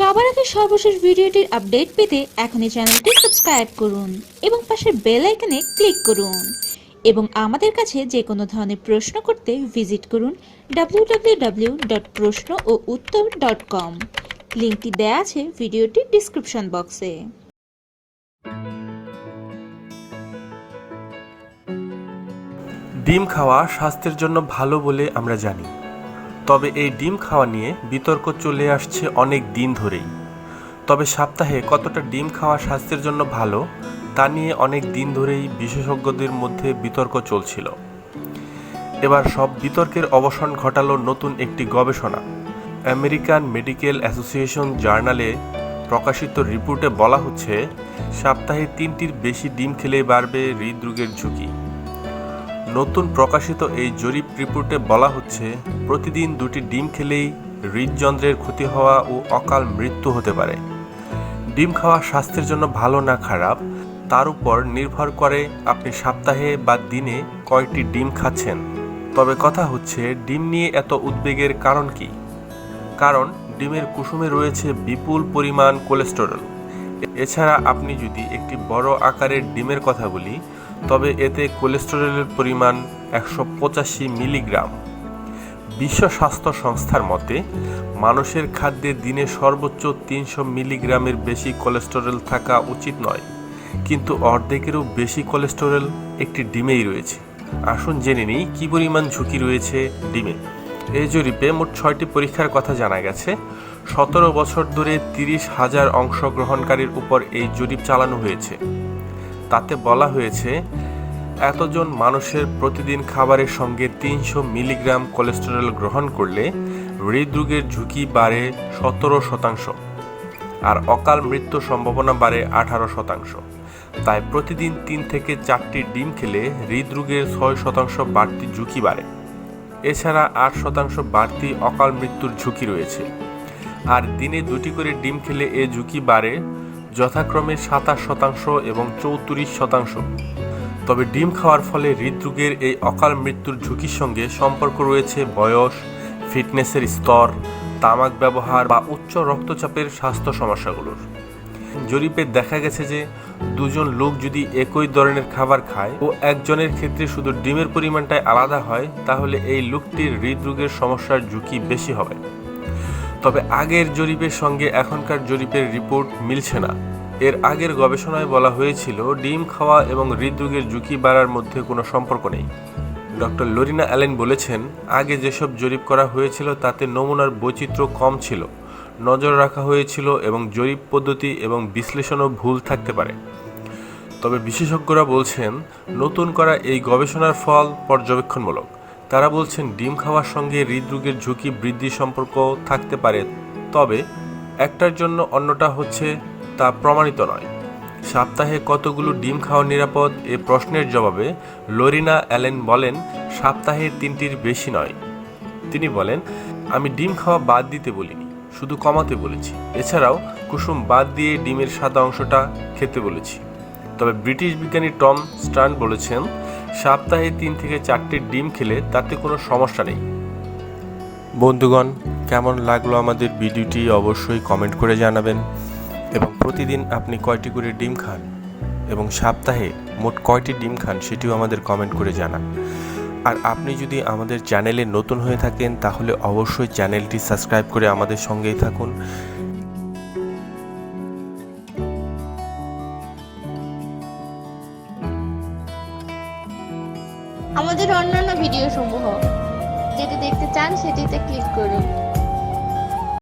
সবার আগে সর্বশেষ ভিডিওটির আপডেট পেতে এখনই চ্যানেলটি সাবস্ক্রাইব করুন এবং পাশের বেল আইকনে ক্লিক করুন এবং আমাদের কাছে যে কোনো ধরনের প্রশ্ন করতে ভিজিট করুন www.প্রশ্ন ও উত্তর ডট কম লিঙ্কটি দেওয়া আছে ভিডিওটির ডিসক্রিপশন বক্সে। ডিম খাওয়া স্বাস্থ্যের জন্য ভালো বলে আমরা জানি। তবে এই ডিম খাওয়া নিয়ে বিতর্ক চলে আসছে অনেক দিন ধরেই। তবে সপ্তাহে কতটা ডিম খাওয়া স্বাস্থ্যের জন্য ভালো, তা নিয়ে অনেক দিন ধরেই বিশেষজ্ঞদের মধ্যে বিতর্ক চলছিল। এবার সব বিতর্কের অবসান ঘটালো নতুন একটি গবেষণা। আমেরিকান মেডিকেল অ্যাসোসিয়েশন জার্নালে প্রকাশিত রিপোর্টে বলা হচ্ছে, সপ্তাহে তিনটির বেশি ডিম খেলে বাড়বে হৃদরোগের ঝুঁকি। নতুন প্রকাশিত এই জরিপ রিপোর্টে বলা হচ্ছে, প্রতিদিন দুটি ডিম খেলেই হৃদযন্ত্রের ক্ষতি হওয়া ও অকাল মৃত্যু হতে পারে। ডিম খাওয়া স্বাস্থ্যের জন্য ভালো না খারাপ, তার উপর নির্ভর করে আপনি সপ্তাহে বা দিনে কয়টি ডিম খাচ্ছেন। তবে কথা হচ্ছে, ডিম নিয়ে এত উদ্বেগের কারণ কি? কারণ, ডিমের কুসুমে রয়েছে বিপুল পরিমাণ কোলেস্টেরল। এছাড়া আপনি যদি একটি বড় আকারের ডিমের কথা বলি, তবে এতে কোলেস্টেরলের পরিমাণ একশো পঁচাশি মিলিগ্রাম। বিশ্ব স্বাস্থ্য সংস্থার মতে, মানুষের খাদ্যে দিনে সর্বোচ্চ তিনশো মিলিগ্রামের বেশি কোলেস্টেরল থাকা উচিত নয়। কিন্তু অর্ধেকেরও বেশি কোলেস্টেরল একটি ডিমেই রয়েছে। আসুন জেনে নিই কী পরিমাণ ঝুঁকি রয়েছে ডিমে। এই জরিপে মোট ছয়টি পরীক্ষার কথা জানা গেছে। সতেরো বছর ধরে তিরিশ হাজার অংশগ্রহণকারীর উপর এই জরিপ চালানো হয়েছে। তাতে বলা হয়েছে, এতজন মানুষের প্রতিদিন খাবারের সঙ্গে তিনশো মিলিগ্রাম কোলেস্টেরল গ্রহণ করলে হৃদরোগের ঝুঁকি বাড়ে সতেরো শতাংশ আর অকাল মৃত্যুর সম্ভাবনা বাড়ে আঠারো শতাংশ। তাই প্রতিদিন তিন থেকে চারটি ডিম খেলে হৃদরোগের ছয় শতাংশ বাড়তি ঝুঁকি বাড়ে। এছাড়া আট শতাংশ বাড়তি অকাল মৃত্যুর ঝুঁকি রয়েছে। আর দিনে দুটি করে ডিম খেলে এ ঝুঁকি বাড়ে, যথাক্রমে সাতাশ শতাংশ এবং চৌত্রিশ শতাংশ। তবে ডিম খাওয়ার ফলে হৃদরোগের এই অকাল মৃত্যুর ঝুঁকির সঙ্গে সম্পর্ক রয়েছে বয়স, ফিটনেসের স্তর, তামাক ব্যবহার বা উচ্চ রক্তচাপের স্বাস্থ্য সমস্যাগুলোর। জরিপে দেখা গেছে যে দুজন লোক যদি একই ধরনের খাবার খায় ও একজনের ক্ষেত্রে শুধু ডিমের পরিমাণটাই আলাদা হয়, তাহলে এই লোকটির হৃদরোগের সমস্যার ঝুঁকি বেশি হবে। তবে আগের জরিপের সঙ্গে এখনকার জরিপের রিপোর্ট মিলছে না। এর আগের গবেষণায় বলা হয়েছিল, ডিম খাওয়া এবং হৃদরোগের ঝুঁকি বাড়ার মধ্যে কোনো সম্পর্ক নেই। ডক্টর লরিনা অ্যালেন বলেছেন, আগে যেসব জরিপ করা হয়েছিল তাতে নমুনার বৈচিত্র্য কম ছিল। নজর রাখা হয়েছিল এবং জরিপ পদ্ধতি এবং বিশ্লেষণও ভুল থাকতে পারে। তবে বিশেষজ্ঞরা বলছেন, নতুন করা এই গবেষণার ফল পর্যবেক্ষণমূলক। তারা বলছেন, ডিম খাওয়ার সঙ্গে হৃদরোগের ঝুঁকি বৃদ্ধি সম্পর্ক থাকতে পারে, তবে একটার জন্য অন্যটা হচ্ছে তা প্রমাণিত নয়। সপ্তাহে কতগুলো ডিম খাওয়া নিরাপদ? এ প্রশ্নের জবাবে লরিনা অ্যালেন বলেন, সপ্তাহে তিনটির বেশি নয়। তিনি বলেন, আমি ডিম খাওয়া বাদ দিতে বলিনি শুধু কমাতে বলেছি। এছাড়াও কুসুম বাদ দিয়ে ডিমের সাদা অংশটা খেতে বলেছি। তবে ব্রিটিশ বিজ্ঞানী টম স্টার্ন বলেছেন, সপ্তাহে তিন থেকে চারটে ডিম খেলে তাতে কোনো সমস্যা নেই। বন্ধুগণ, কেমন লাগল আমাদের ভিডিওটি অবশ্যই কমেন্ট করে জানাবেন এবং প্রতিদিন আপনি কয়টি করে ডিম খান এবং সপ্তাহে মোট কয়টি ডিম খান সেটিও আমাদের কমেন্ট করে জানান। আর আপনি যদি আমাদের চ্যানেলে নতুন হয়ে থাকেন, তাহলে অবশ্যই চ্যানেলটি সাবস্ক্রাইব করে আমাদের সঙ্গেই থাকুন। আমাদের অন্যান্য ভিডিও সমূহ যেটি দেখতে চান, সেটিতে ক্লিক করুন।